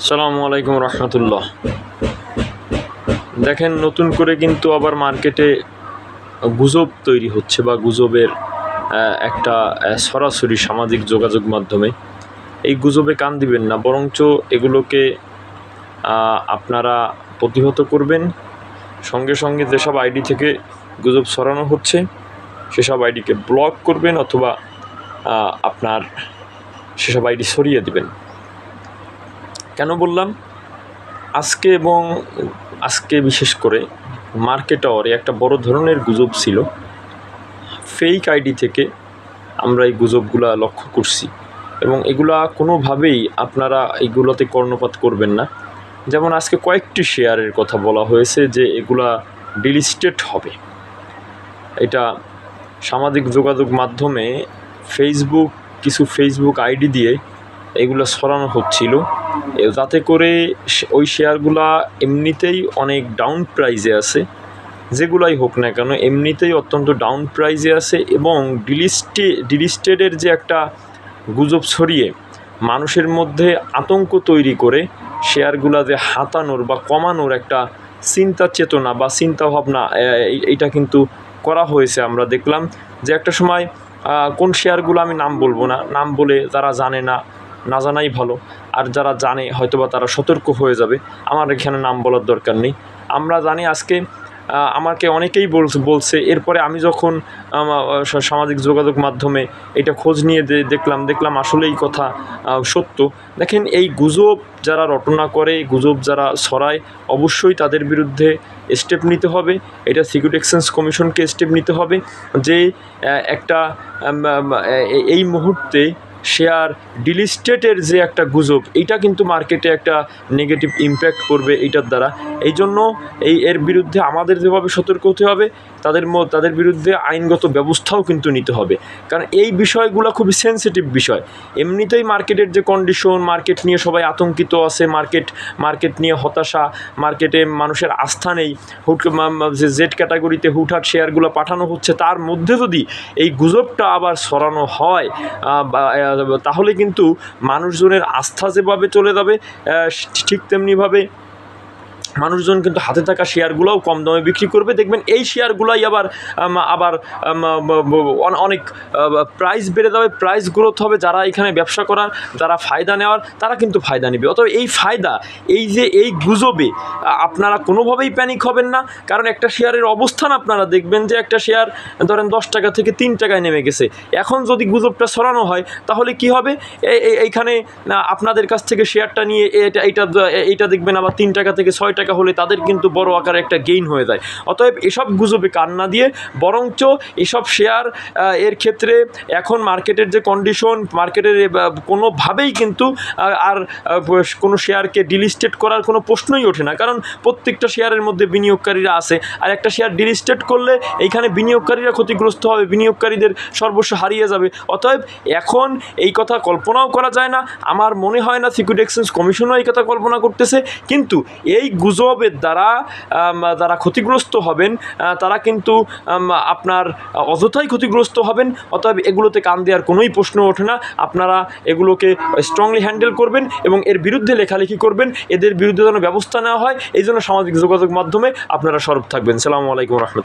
সালামু আলাইকুম রহমতুল্লাহ। দেখেন, নতুন করে কিন্তু আবার মার্কেটে গুজব তৈরি হচ্ছে বা গুজবের একটা সরাসরি সামাজিক যোগাযোগ মাধ্যমে। এই গুজবে কান দিবেন না, বরঞ্চ এগুলোকে আপনারা প্রতিহত করবেন। সঙ্গে সঙ্গে যেসব আইডি থেকে গুজব সরানো হচ্ছে, সেসব আইডিকে ব্লক করবেন অথবা আপনার সেসব আইডি সরিয়ে দিবেন। কেন বললাম? আজকে এবং আজকে বিশেষ করে মার্কেট আওয়ারে একটা বড় ধরনের গুজব ছিল। ফেক আইডি থেকে আমরা এই গুজবগুলা লক্ষ্য করছি এবং এগুলা কোনোভাবেই আপনারা এগুলোতে কর্ণপাত করবেন না। যেমন আজকে কয়েকটি শেয়ারের কথা বলা হয়েছে যে এগুলা ডিলিস্টেড হবে। এটা সামাজিক যোগাযোগ মাধ্যমে ফেসবুক কিছু ফেসবুক আইডি দিয়ে এগুলো সরানো হচ্ছিল। যাতে করে ওই শেয়ারগুলা এমনিতেই অনেক ডাউন প্রাইজে আছে। যেগুলাই হোক না কেন, এমনিতেই অত্যন্ত ডাউন প্রাইজে আছে এবং ডিলিস্টে ডিলিস্টেডের যে একটা গুজব ছড়িয়ে, মানুষের মধ্যে আতঙ্ক তৈরি করে শেয়ারগুলা যে হাতানোর বা কমানোর একটা চিন্তা চেতনা বা চিন্তা ভাবনা, এ- এই- এইটা কিন্তু করা হয়েছে আমরা দেখলাম। যে একটা সময় কোন শেয়ারগুলো আমি নাম বলব না, নাম বলে যারা জানে না না জানাই ভালো। আর যারা জানে, হয়তোবা তারা সতর্ক হয়ে যাবে। আমার এখানে নাম বলার দরকার নেই। আমরা জানি আজকে আমাকে অনেকেই বলছে এরপরে আমি যখন সামাজিক যোগাযোগ মাধ্যমে এটা খোঁজ নিয়ে দেখলাম দেখলাম আসলে এই কথা সত্য। দেখেন, এই গুজব যারা রটনা করে, গুজব যারা ছড়ায়, অবশ্যই তাদের বিরুদ্ধে স্টেপ নিতে হবে। এটা সিকিউরিটি এক্সচেঞ্জ কমিশনকে স্টেপ নিতে হবে যে একটা এই মুহূর্তে শেয়ার ডিলিস্টেটের যে একটা গুজব এইটা কিন্তু মার্কেটে একটা নেগেটিভ ইম্প্যাক্ট করবে এইটার দ্বারা। এই জন্য এই এর বিরুদ্ধে আমাদের যেভাবে সতর্ক হতে হবে তাদের ম- তাদের বিরুদ্ধে আইনগত ব্যবস্থাও কিন্তু নিতে হবে। কারণ এই বিষয়গুলো খুবই সেনসিটিভ বিষয়। এমনিতেই মার্কেটের যে কন্ডিশন মার্কেট নিয়ে সবাই আতঙ্কিত আছে মার্কেট মার্কেট নিয়ে হতাশা মার্কেটে মানুষের আস্থা নেই। হুট যে জেড ক্যাটাগরিতে হুটহাট শেয়ারগুলো পাঠানো হচ্ছে তার মধ্যে যদি এই গুজবটা আবার সরানো হয় বা, তাহলে কিন্তু মানুষজনের আস্থা যেভাবে চলে যাবে ঠিক তেমনিভাবে মানুষজন কিন্তু হাতে থাকা শেয়ারগুলোও কম দামে বিক্রি করবে। দেখবেন এই শেয়ারগুলোই আবার আবার অনেক প্রাইস বেড়ে যাবে প্রাইস গ্রোথ হবে, যারা এখানে ব্যবসা করার, যারা ফায়দা নেওয়ার, তারা কিন্তু ফায়দা নেবে। অতএব এই ফায়দা, এই যে এই গুজবে আপনারা কোনোভাবেই প্যানিক হবেন না। কারণ একটা শেয়ারের অবস্থান আপনারা দেখবেন যে একটা শেয়ার, ধরেন দশ টাকা থেকে তিন টাকায় নেমে গেছে। এখন যদি গুজবটা সরানো হয়, তাহলে কি হবে? এই- এই- এইখানে আপনাদের কাছ থেকে শেয়ারটা নিয়ে, এটা, এইটা এইটা দেখবেন আবার তিন টাকা থেকে ছয় হলে তাদের কিন্তু বড় আকারে একটা গেইন হয়ে যায়। অতএব এসব গুজবে কান না দিয়ে বরঞ্চ এসব শেয়ার এর ক্ষেত্রে এখন মার্কেটের যে কন্ডিশন মার্কেটের কোনোভাবেই কিন্তু আর কোনো শেয়ারকে ডিলিস্টেড করার কোনো প্রশ্নই ওঠে না। কারণ প্রত্যেকটা শেয়ারের মধ্যে বিনিয়োগকারীরা আছে। আর একটা শেয়ার ডিলিস্টেড করলে এইখানে বিনিয়োগকারীরা ক্ষতিগ্রস্ত হবে, বিনিয়োগকারীদের সর্বস্ব হারিয়ে যাবে। অতএব এখন এই কথা কল্পনাও করা যায় না। আমার মনে হয় না সিকিউরিটি এক্সচেঞ্জ কমিশনও এই কথা কল্পনা করতেছে। কিন্তু এই গুজবের দ্বারা যারা ক্ষতিগ্রস্ত হবেন তারা কিন্তু আপনার অযথাই ক্ষতিগ্রস্ত হবেন, অতএব এগুলোতে কান দেওয়ার কোনোই প্রশ্ন ওঠে না। আপনারা এগুলোকে স্ট্রংলি হ্যান্ডেল করবেন এবং এর বিরুদ্ধে লেখালেখি করবেন। এদের বিরুদ্ধে যেন ব্যবস্থা নেওয়া হয়, এই জন্য সামাজিক যোগাযোগ মাধ্যমে আপনারা সরব থাকবেন। সালামু আলাইকুম রহমতুল্লাহ।